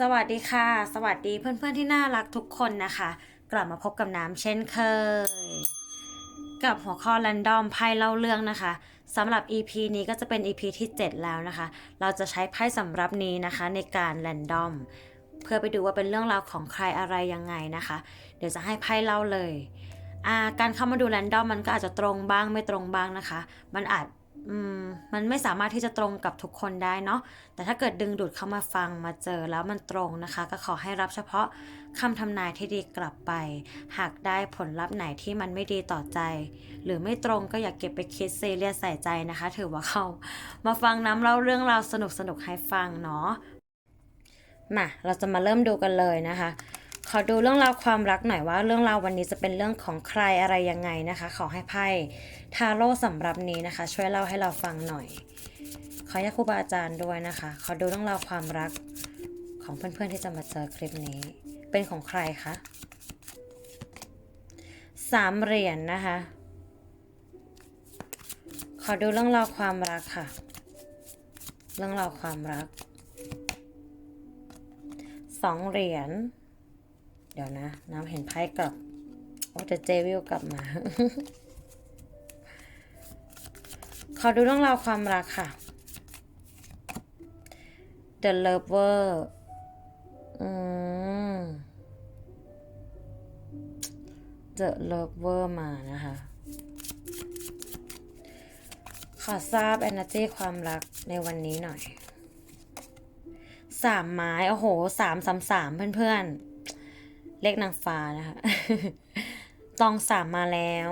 สวัสดีค่ะ สวัสดีเพื่อนๆที่น่ารักทุกคนนะคะ กลับมาพบกับน้ำเช่นเคย กับหัวข้อ Random ไพ่เล่าเรื่องนะคะสำหรับ EP นี้ก็จะเป็น EP ที่ 7 แล้วนะคะ เราจะใช้ไพ่สำหรับนี้นะคะในการ Random เพื่อไปดูว่าเป็นเรื่องราวของใครอะไรยังไงนะคะ เดี๋ยวจะให้ไพ่เล่าเลย การเข้ามาดู Random มันก็อาจจะตรงบ้างไม่ตรงบ้างนะคะ มันอาจ มมันไม่สามารถที่จะตรงกับทุกคนได้เนาะ แต่ถ้าเกิดดึงดูดเข้ามาฟังมาเจอแล้วมันตรงนะคะ ก็ขอให้รับเฉพาะคำทำนายที่ดีกลับไป หากได้ผลลัพธ์ไหนที่มันไม่ดีต่อใจ หรือไม่ตรงก็อย่าเก็บไปคิดซีเรียสใส่ใจนะคะ ถือว่าเขามาฟังน้ำเล่าเรื่องราวสนุกสนุกให้ฟังเนาะ มา เราจะมาเริ่มดูกันเลยนะคะ ขอดูเรื่องราวความรักหน่อยว่า เรื่องราววันนี้จะเป็นเรื่องของใครอะไรยังไงนะคะ ขอให้ไพ่ทาโร่สำหรับนี้นะคะ ช่วยเล่าให้เราฟังหน่อย ขอให้ครูบาอาจารย์ด้วยนะคะ ขอดูเรื่องราวความรักของเพื่อนๆที่จะมาเจอคลิปนี้ เป็นของใครคะสามเหรียญนะคะ ขอดูเรื่องราวความรักค่ะ เรื่องราวความรักสองเหรียญ เดี๋ยวนะ น้ำเห็นไพ่กลับโอ้แต่เจวิลกลับมา ขอดูเรื่องราวความรักค่ะ The Lover อืม The Lover มานะคะ ขอทราบ energy ความรักในวันนี้หน่อย สามไม้ โอ้โห สามสามสามเพื่อนๆ เลขนางฟ้านะคะตองสามมาแล้ว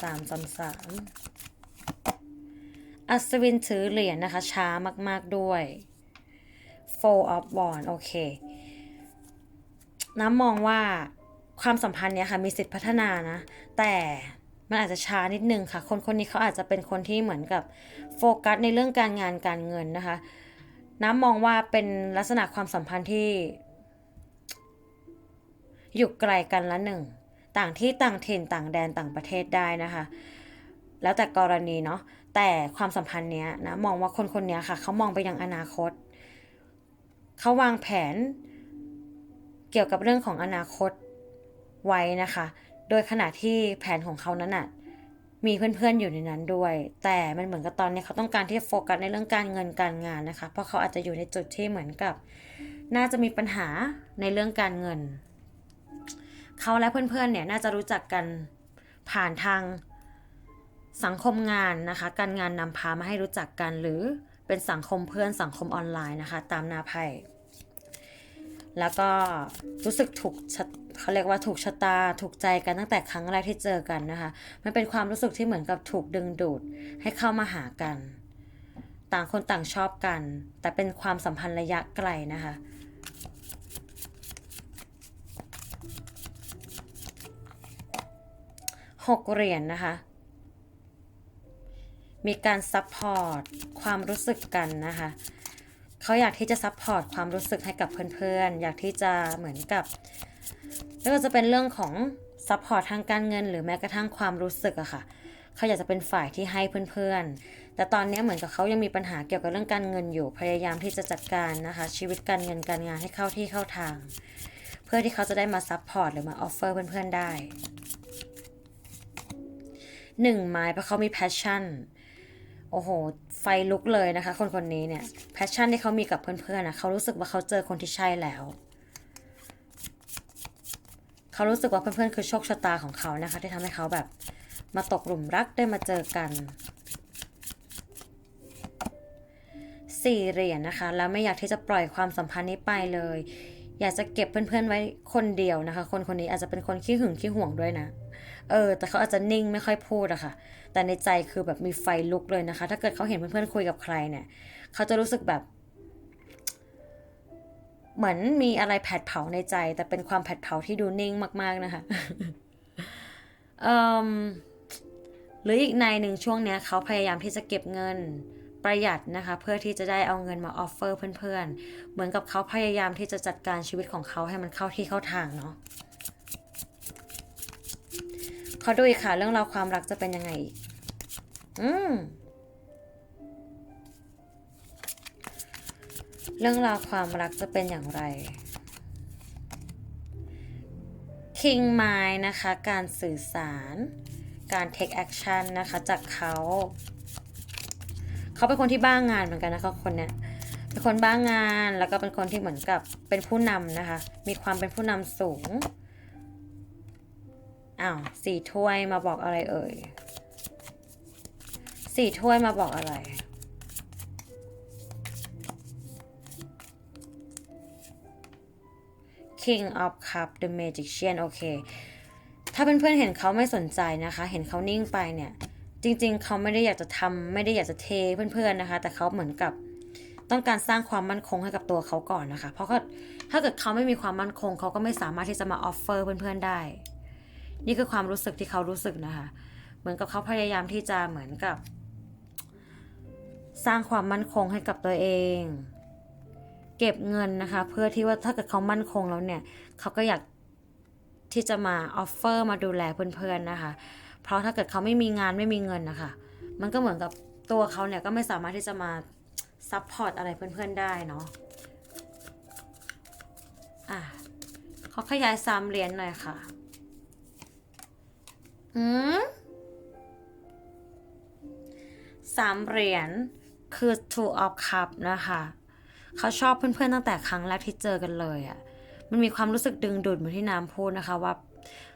สามสามสามอัศวินถือเหรียญนะคะ ช้ามากๆด้วย four of wands โอเค น้ำมองว่าความสัมพันธ์เนี้ยค่ะ มีสิทธิพัฒนานะ แต่มันอาจจะช้านิดนึงค่ะ คนคนนี้เขาอาจจะเป็นคนที่เหมือนกับโฟกัสในเรื่องการงานการเงินนะคะ น้ำมองว่าเป็นลักษณะความสัมพันธ์ที่ อยู่ไกลกันละหนึ่ง ต่างที่ต่างถิ่นต่างแดนต่างประเทศได้นะคะ แล้วแต่กรณีเนาะ แต่ความสัมพันธ์เนี้ยนะมองว่าคนคนนี้ค่ะเขามองไปยังอนาคต เขาวางแผนเกี่ยวกับเรื่องของอนาคตไว้นะคะ โดยขณะที่แผนของเขานั้นน่ะมีเพื่อนๆอยู่ในนั้นด้วย แต่มันเหมือนกับตอนนี้เขาต้องการที่จะโฟกัสในเรื่องการเงินการงานนะคะ เพราะเขาอาจจะอยู่ในจุดที่เหมือนกับ น่าจะมีปัญหาในเรื่องการเงิน เขาและเพื่อนๆเนี่ยน่าจะรู้จักกันผ่านทางสังคมงานนะคะ การงานนำพามาให้รู้จักกันหรือเป็นสังคมเพื่อนสังคมออนไลน์นะคะ ตามหนาไพ่แล้วก็รู้สึกถูกเขาเรียกว่าถูกชะตาถูกใจกันตั้งแต่ครั้งแรกที่เจอกันนะคะ มันเป็นความรู้สึกที่เหมือนกับถูกดึงดูดให้เข้ามาหากัน ต่างคนต่างชอบกัน แต่เป็นความสัมพันธ์ระยะไกลนะคะ หกเหรียญนนะคะ มีการซัพพอร์ตความรู้สึกกันนะคะเขาอยากที่จะซัพพอร์ตความรู้สึกให้กับเพื่อนๆ อยากที่จะเหมือนกับไม่ว่าจะเป็นเรื่องของซัพพอร์ตทางการเงิน หรือแม้กระทั่งความรู้สึกอะค่ะเขาอยากจะเป็นฝ่ายที่ให้เพื่อนๆ แต่ตอนนี้เหมือนกับเขายังมีปัญหาเกี่ยวกับเรื่องการเงินอยู่ พยายามที่จะจัดการนะคะ ชีวิตการเงินการงานให้เข้าที่เข้าทาง เพื่อที่เขาจะได้มาซัพพอร์ตหรือมาออฟเฟอร์เพื่อนๆได้ หนึ่งไม้เพราะเขามีแพชชั่น โอ้โห ไฟลุกเลยนะคะ คนคนนี้เนี่ย แพชชั่นที่เขามีกับเพื่อนๆนะเขารู้สึกว่าเขาเจอคนที่ใช่แล้ว เขารู้สึกว่าเพื่อนๆคือโชคชะตาของเขานะคะ ที่ทำให้เขาแบบมาตกหลุมรักได้มาเจอกันสี่เหรียญนะคะ แล้วไม่อยากที่จะปล่อยความสัมพันธ์นี้ไปเลย อยากจะเก็บเพื่อนๆไว้คนเดียวนะคะ คนคนนี้อาจจะเป็นคนขี้หึงขี้ห่วงด้วยนะ เออ แต่เขาอาจจะนิ่งไม่ค่อยพูดอะค่ะ แต่ในใจคือแบบมีไฟลุกเลยนะคะ ถ้าเกิดเขาเห็นเพื่อนๆคุยกับใครเนี่ย เขาจะรู้สึกแบบ เหมือนมีอะไรแผดเผาในใจ แต่เป็นความแผดเผาที่ดูนิ่งมาก ๆนะคะหรืออีกในหนึ่งช่วงเนี้ยเขาพยายามที่จะเก็บเงินประหยัดนะคะ เพื่อที่จะได้เอาเงินมาออฟเฟอร์เพื่อนๆ เหมือนกับเขาพยายามที่จะจัดการชีวิตของเขาให้มันเข้าที่เข้าทางเนาะ ขอดูอีกค่ะ เรื่องราวความรักจะเป็นยังไง อืมเรื่องราวความรักจะเป็นอย่างไร King Mind นะคะ การสื่อสาร การ take action นะคะ จากเขา เขาเป็นคนที่บ้างงานเหมือนกันนะคะคนเนี้ย เป็นคนบ้างงานแล้วก็เป็นคนที่เหมือนกับเป็นผู้นำนะคะ มีความเป็นผู้นำสูง อ้าวสี่ถ้วยมาบอกอะไรเอ่ยสี่ถ้วยมาบอกอะไร King of Cup The Magician โอเค ถ้าเพื่อนๆเห็นเขาไม่สนใจนะคะ เห็นเขานิ่งไปเนี่ย จริงๆ เขาไม่ได้อยากจะทำไม่ได้อยากจะเทเพื่อนๆนะคะ แต่เขาเหมือนกับต้องการสร้างความมั่นคงให้กับตัวเขาก่อนนะคะ เพราะถ้าเกิดเขาไม่มีความมั่นคง เขาก็ไม่สามารถที่จะมาออฟเฟอร์เพื่อนๆได้ นี่คือความรู้สึกที่เขารู้สึกนะคะ เหมือนกับเขาพยายามที่จะเหมือนกับ สร้างความมั่นคงให้กับตัวเอง เก็บเงินนะคะ เพื่อที่ว่าถ้าเกิดเขามั่นคงแล้วเนี่ย เขาก็อยากที่จะมาออฟเฟอร์มาดูแลเพื่อนๆนะคะ เพราะถ้าเกิดเขาไม่มีงานไม่มีเงินนะคะ มันก็เหมือนกับตัวเขาเนี่ยก็ไม่สามารถที่จะมาซัพพอร์ตอะไรเพื่อนๆได้เนาะอะเขาขยายสามเหรียญหน่อยค่ะ อืมสามเหรียญคือ two of cup นะคะ เขาชอบเพื่อนๆตั้งแต่ครั้งแรกที่เจอกันเลยอะ่ะ มันมีความรู้สึกดึงดูดเหมือนที่น้ำพูดนะคะว่า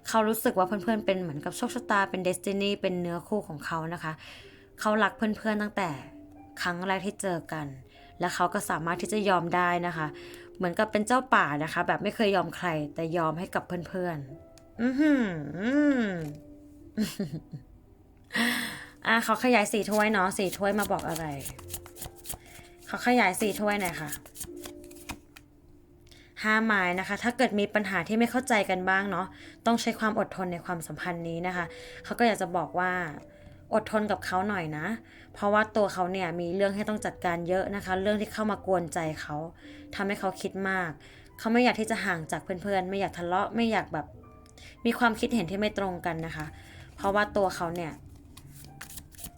เขารู้สึกว่าเพื่อนๆเป็นเหมือนกับโชคชะตาเป็นเดสตินีเป็นเนื้อคู่ของเขานะคะ เขารักเพื่อนๆตั้งแต่ครั้งแรกที่เจอกัน และเขาก็สามารถที่จะยอมได้นะคะ เหมือนกับเป็นเจ้าป่านะคะ แบบไม่เคยยอมใครแต่ยอมให้กับเพื่อนๆ อือหืออืม อะเขาขยายสี่ถ้วยเนาะสี่ถ้วยมาบอกอะไร เขาขยายสี่ถ้วยหน่อยค่ะห้าไม้นะคะ ถ้าเกิดมีปัญหาที่ไม่เข้าใจกันบ้างเนาะต้องใช้ความอดทนในความสัมพันธ์นี้นะคะ เขาก็อยากจะบอกว่าอดทนกับเขาหน่อยนะ เพราะว่าตัวเขาเนี่ยมีเรื่องให้ต้องจัดการเยอะนะคะ เรื่องที่เข้ามากวนใจเขาทำให้เขาคิดมาก เขาไม่อยากที่จะห่างจากเพื่อนๆ ไม่อยากทะเลาะ ไม่อยากแบบ มีความคิดเห็นที่ไม่ตรงกันนะคะ เพราะว่าตัวเขาเนี่ย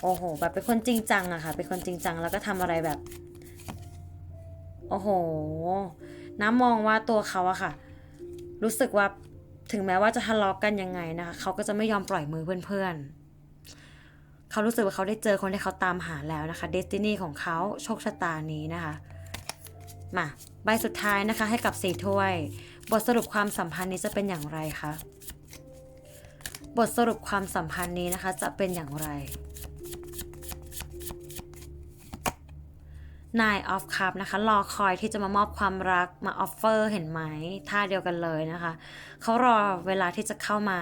โอ้โห แบบเป็นคนจริงจังอะค่ะ เป็นคนจริงจังแล้วก็ทำอะไรแบบ โอ้โห น้ำมองว่าตัวเขาอะค่ะ รู้สึกว่าถึงแม้ว่าจะทะเลาะกันยังไงนะคะเขาก็จะไม่ยอมปล่อยมือเพื่อนๆเขารู้สึกว่าเขาได้เจอคนที่เขาตามหาแล้วนะคะเดสตินีของเขาโชคชะตานี้นะคะมาใบสุดท้ายนะคะให้กับสี่ถ้วย บทสรุปความสัมพันธ์นี้จะเป็นอย่างไรคะ บทสรุปความสัมพันธ์นี้นะคะ จะเป็นอย่างไร Nine of Cup นะคะ รอคอยที่จะมามอบความรักมาออฟเฟอร์เห็นไหมท่าเดียวกันเลยนะคะ เขารอเวลาที่จะเข้ามา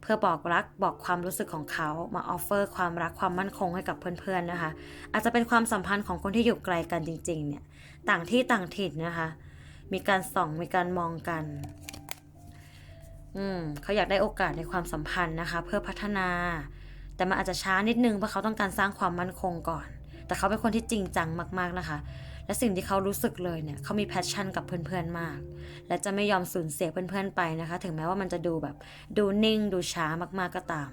เพื่อบอกรักบอกความรู้สึกของเขามาออฟเฟอร์ความรักความมั่นคงให้กับเพื่อนๆนะคะ อาจจะเป็นความสัมพันธ์ของคนที่อยู่ไกลกันจริง ๆ เนี่ย ต่างที่ต่างถิ่นนะคะ มีการส่องมีการมองกัน อืมเขาอยากได้โอกาสในความสัมพันธ์นะคะ เพื่อพัฒนา แต่มันอาจจะช้านิดนึงเพราะเขาต้องการสร้างความมั่นคงก่อน แต่เขาเป็นคนที่จริงจังมากๆนะคะ และสิ่งที่เขารู้สึกเลยเนี่ยเขามีแพชชั่นกับเพื่อนๆมาก และจะไม่ยอมสูญเสียเพื่อนๆไปนะคะ ถึงแม้ว่ามันจะดูแบบดูนิ่งดูช้ามากๆก็ตาม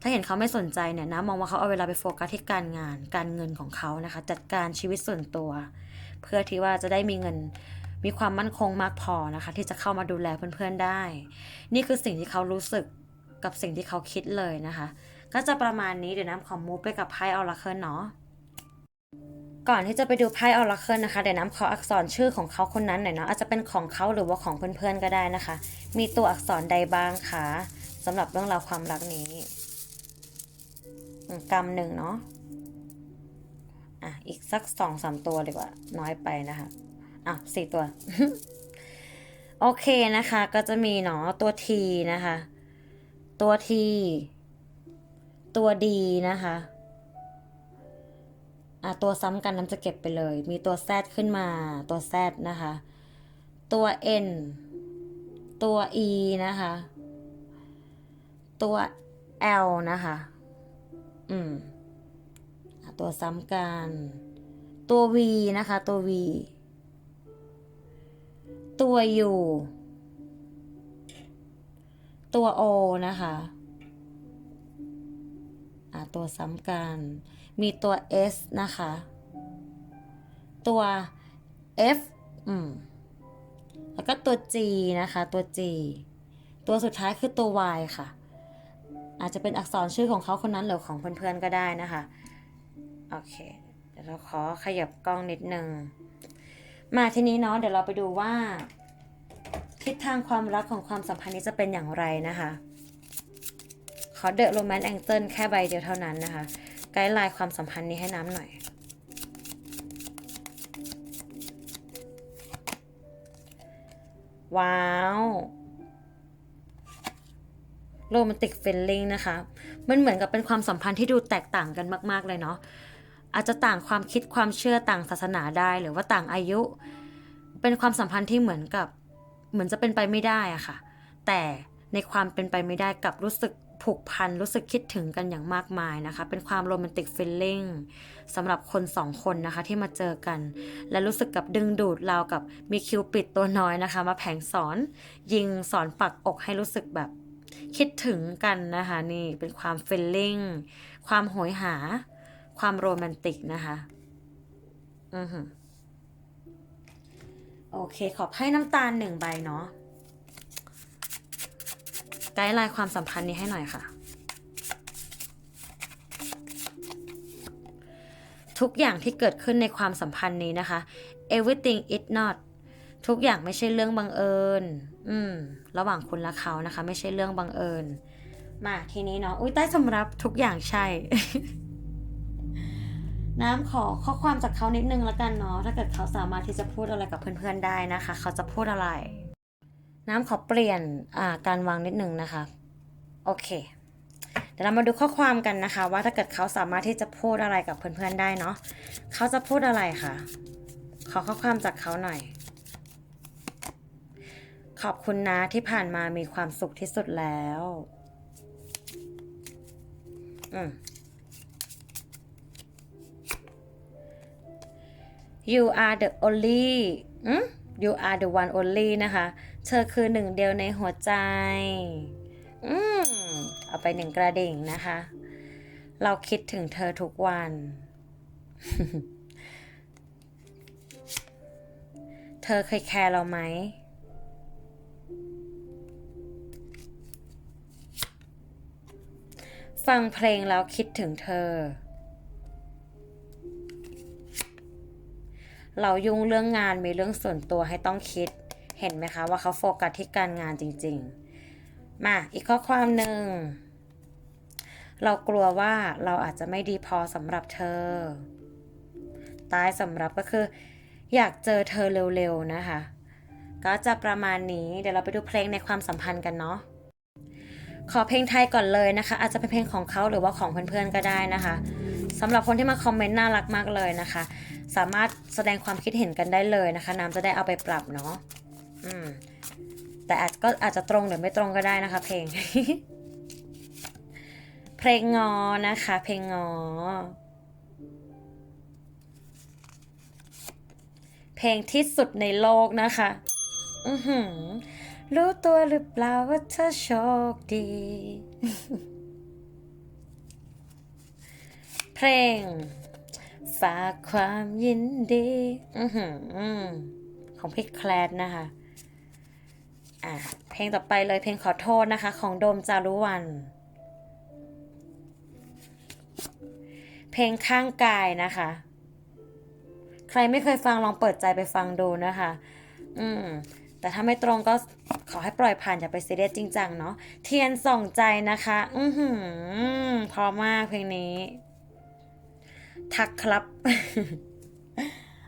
ถ้าเห็นเขาไม่สนใจเนี่ยนะมองว่าเขาเอาเวลาไปโฟกัสที่การงาน การเงินของเขานะคะ จัดการชีวิตส่วนตัว เพื่อที่ว่าจะได้มีเงิน มีความมั่นคงมากพอนะคะ ที่จะเข้ามาดูแลเพื่อนๆได้ นี่คือสิ่งที่เขารู้สึกกับสิ่งที่เขาคิดเลยนะคะ ก็จะประมาณนี้เดี๋ยวน้ำขอมูฟไปกับไพ่ออราเคิลเนาะก่อนที่จะไปดูไพ่ออราเคิลนะคะเดี๋ยวน้ำขออักษรชื่อของเขาคนนั้นหน่อยเนาะอาจจะเป็นของเขาหรือว่าของเพื่อนๆก็ได้นะคะ มีตัวอักษรใดบ้างคะสำหรับเรื่องราวความรักนี้อืมหนึ่งเนาะอะอีกสักสองสามตัวดีกว่า น้อยไปนะคะ อะสี่ตัว โอเคนะคะ ก็จะมีเนาะตัว T นะคะ ตัว T ตัว D นะคะอะตัวซ้ำกันน้ำจะเก็บไปเลย มีตัว Z ขึ้นมา ตัว Z นะคะ ตัว N ตัว E นะคะ ตัว L นะคะ อืมอะตัวซ้ำกัน ตัว V นะคะ ตัว V ตัว U ตัว O นะคะอะตัวซ้ำกัน มีตัว S นะคะ ตัว F อืม แล้วก็ตัว G นะคะ ตัว G ตัวสุดท้ายคือตัว Y ค่ะ อาจจะเป็นอักษรชื่อของเขาคนนั้นหรือของเพื่อนๆก็ได้นะคะ โอเค เดี๋ยวเราขอขยับกล้องนิดนึง มาทีนี้เนาะเดี๋ยวเราไปดูว่า ทิศทางความรักของความสัมพันธ์นี้จะเป็นอย่างไรนะคะ ขอเดอะโรแมนต์แองเจิลแค่ใบเดียวเท่านั้นนะคะ ไกด์ไลน์ความสัมพันธ์นี้ให้น้ำหน่อย ว้าวโรแมนติกเฟลลิ่งนะคะ มันเหมือนกับเป็นความสัมพันธ์ที่ดูแตกต่างกันมาก ๆ เลยเนาะ อาจจะต่างความคิดความเชื่อต่างศาสนาได้หรือว่าต่างอายุ เป็นความสัมพันธ์ที่เหมือนกับ เหมือนจะเป็นไปไม่ได้อะค่ะ แต่ในความเป็นไปไม่ได้กับรู้สึกผูกพันรู้สึกคิดถึงกันอย่างมากมายนะคะ เป็นความโรแมนติกฟีลลิ่งสำหรับคนสองคนนะคะที่มาเจอกัน และรู้สึกกับดึงดูดเราวกับมีคิวปิดตัวน้อยนะคะ มาแผงสอน ยิงสอนปักอกให้รู้สึกแบบคิดถึงกันนะคะ นี่เป็นความฟีลลิ่งความโหยหา ความโรแมนติกนะคะอือหือโอเค ขอให้น้ำตาลหนึ่งใบเนาะไกด์ไลน์ความสัมพันธ์นี้ให้หน่อยค่ะ ทุกอย่างที่เกิดขึ้นในความสัมพันธ์นี้นะคะ everything is not ทุกอย่างไม่ใช่เรื่องบังเอิญ อืม ระหว่างคุณและเขานะคะ ไม่ใช่เรื่องบังเอิญ มาทีนี้เนาะ อุ้ยใต้สำรับทุกอย่างใช่ น้ำขอข้อความจากเขานิดนึงแล้วกันเนาะถ้าเกิดเขาสามารถที่จะพูดอะไรกับเพื่อนๆได้นะคะ เขาจะพูดอะไร น้ำขอเปลี่ยนการวางนิดนึงนะคะโอเคเดี๋ยวเรามาดูข้อความกันนะคะ ว่าถ้าเกิดเขาสามารถที่จะพูดอะไรกับเพื่อนๆได้เนาะเขาจะพูดอะไรคะขอข้อความจากเขาหน่อย ขอบคุณนะที่ผ่านมามีความสุขที่สุดแล้ว อืม you are the only อืม you are the one only นะคะ เธอคือหนึ่งเดียวในหัวใจ อืม เอาไปหนึ่งกระดิ่งนะคะ เราคิดถึงเธอทุกวัน เธอเคยแคร์เราไหม ฟังเพลงแล้วคิดถึงเธอ เรายุ่งเรื่องงานมีเรื่องส่วนตัวให้ต้องคิด เห็นไหมคะว่าเขาโฟกัสที่การงานจริง ๆ มาอีกข้อความหนึ่ง เรากลัวว่าเราอาจจะไม่ดีพอสำหรับเธอ ตายสำหรับก็คือ อยากเจอเธอเร็วๆนะคะ ก็จะประมาณนี้เดี๋ยวเราไปดูเพลงในความสัมพันธ์กันเนาะขอเพลงไทยก่อนเลยนะคะ อาจจะเป็นเพลงของเขาหรือว่าของเพื่อนๆก็ได้นะคะสำหรับคนที่มาคอมเมนต์น่ารักมากเลยนะคะ สามารถแสดงความคิดเห็นกันได้เลยนะคะน้ำจะได้เอาไปปรับเนาะอืมแต่อาจก็อาจจะตรงหรือไม่ตรงก็ได้นะคะ เพลง เพลงงอนะคะ เพลงงอ เพลงที่สุดในโลกนะคะ อือหือรู้ตัวหรือเปล่าว่าเธอโชคดี เพลง ฝากความยินดีอือหือของพี่แคลดนะคะอะเพลงต่อไปเลยเพลงขอโทษนะคะ ของโดมจารุวัน เพลงข้างกายนะคะ ใครไม่เคยฟังลองเปิดใจไปฟังดูนะคะ อืมแต่ถ้าไม่ตรงก็ขอให้ปล่อยผ่านอย่าไปซีเรียสจริงจังเนาะเทียนส่องใจนะคะ อือหือพอมากเพลงนี้ ทักครับ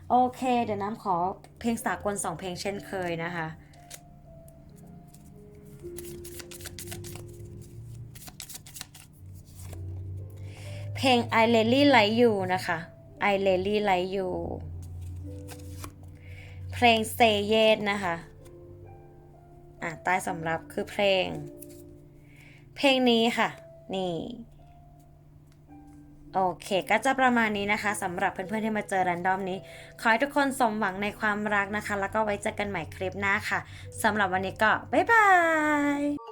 โอเค เดี๋ยวน้ำขอเพลงสากลสองเพลงเช่นเคยนะคะเพลง I Really Like You นะคะ I Really Like You เพลง Say Yes นะคะ อะใต้สำรับคือเพลง เพลงนี้ค่ะ นี่ โอเค ก็จะประมาณนี้นะคะสำหรับเพื่อนๆที่มาเจอรันดอมนี้ ขอให้ทุกคนสมหวังในความรักนะคะ แล้วก็ไว้เจอกันใหม่คลิปหน้าค่ะสำหรับวันนี้ก็บ๊ายบาย